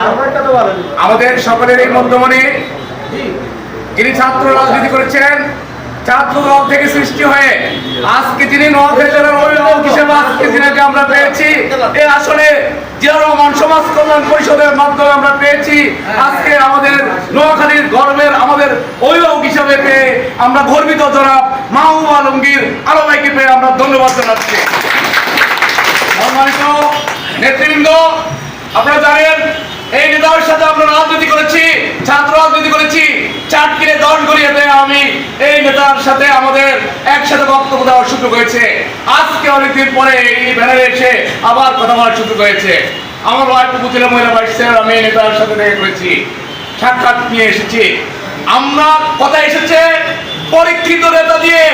আমাদের সকলের এই মধ্যমণি যিনি ছাত্র রাজনীতি করেছেন ছাত্র দল থেকে সৃষ্টি হয়ে আজকে যিনি নোয়াখালী জেলার অভিভাবক হিসেবে আজকে যিনাকে আমরা পেয়েছি এই আসলে জিয়া রহমান সমাজ কল্যাণ পরিষদের মাধ্যমে আমরা পেয়েছি। আজকে আমাদের নোয়াখালীর গর্বের আমাদের অভিভাবক হিসেবে পেয়ে আমরা গর্বিত জনাব মাহবুব আলমগীর আলমাইকে পেয়ে আমরা ধন্যবাদ জানাচ্ছি। সম্মানিত নেতৃবৃন্দ আপনারা জানেন এই নেতার সাথে আমরা রাজনীতি করেছি, ছাত্র রাজনীতি করেছি চাট কিনে দশ গড়িয়েতে আমি এই নেতার সাথে আমাদের একসাথে বক্তব্য দেওয়ার সুযোগ হয়েছে। আজকে অনেকদিন পরে এই ব্যানারে এসে আবার কথা বলার সুযোগ হয়েছে। আমার ওয়াইফ উপজেলা মহিলা ভাইস চেয়ার আমি এই নেতার সাথে দেখা করেছি, সাক্ষাৎ নিয়ে এসেছি। আমরা কথা এসেছে পরীক্ষিত নেতা দিয়ে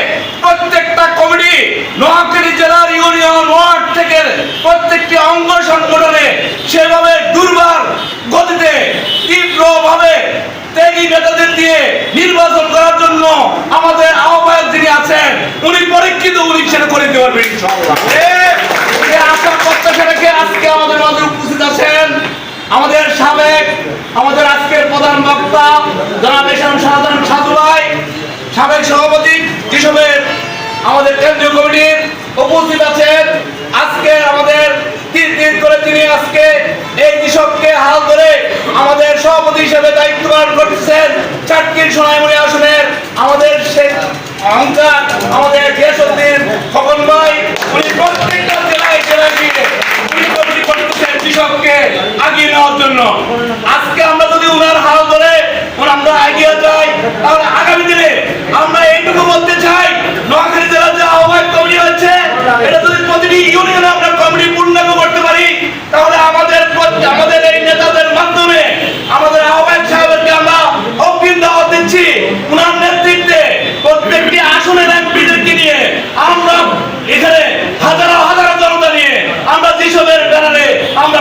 প্রত্যেকটা কমিটি নোয়াখালী জেলার ইউনিয়ন ওয়ার্ড থেকে প্রত্যেকটি অঙ্গ সংগঠনে সেভাবে দুর্বার গতিতে তীব্রভাবে ত্যাগী নেতাদের দিয়ে নির্বাচন করার জন্য আমাদের আহ্বায়ক যিনি আছেন, উনি পরীক্ষিত, উনি সেটা করে দিতে পারবেন আশা আজকে আমাদের মাঝে উপস্থিত আছেন আমাদের সাবেক, আমাদের আজকের প্রধান বক্তা সাধারণ সাবেক সভাপতি কৃষকের আমাদের কেন্দ্রীয় কমিটির উপস্থিত আছেন। আজকে আমাদের তীর তীর করে তিনি আজকে এই কৃষককে হাল ধরে আমাদের সভাপতি হিসেবে দায়িত্ব পালন করতেছেন। চাটকির সোনাইমুড়ি অহংকার আমাদের গিয়াসুদ্দিন খোকন ভাই, উনি প্রত্যেকটা জেলায় জেলায় গিয়ে আগিয়ে নেওয়ার জন্য। আজকে আমরা যদি উনার হাল ধরে আমরা এগিয়ে যাই, তাহলে আগামী দিনে আমরা এইটুকু বলতে চাই নোয়াখালী যে আহ্বায়ক কমিটি হচ্ছে এটা যদি প্রতিটি ইউনিয়নে আমরা কমিটি পূর্ণাঙ্গ করতে পারি তাহলে আমাদের প্রত- আমাদের এই নেতাদের মাধ্যমে আমাদের আহ্বায়ক সাহেবকে আমরা অগ্রিম দাওয়াত দিচ্ছি উনার নেতৃত্বে প্রত্যেকটি আসনের এমপিদেরকে নিয়ে আমরা এখানে হাজারো হাজারো জনতা নিয়ে আমরা যেসবের ব্যানারে আমরা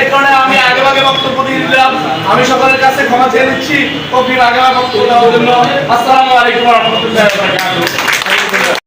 এই কারণে আমি বক্তব্য দিয়ে আমি সকলের কাছে ক্ষমা চেয়ে নিচ্ছি। অগ্রিম আগে বক্তব্য জন্য। আসসালামু আলাইকুম রহমতুল্লাহ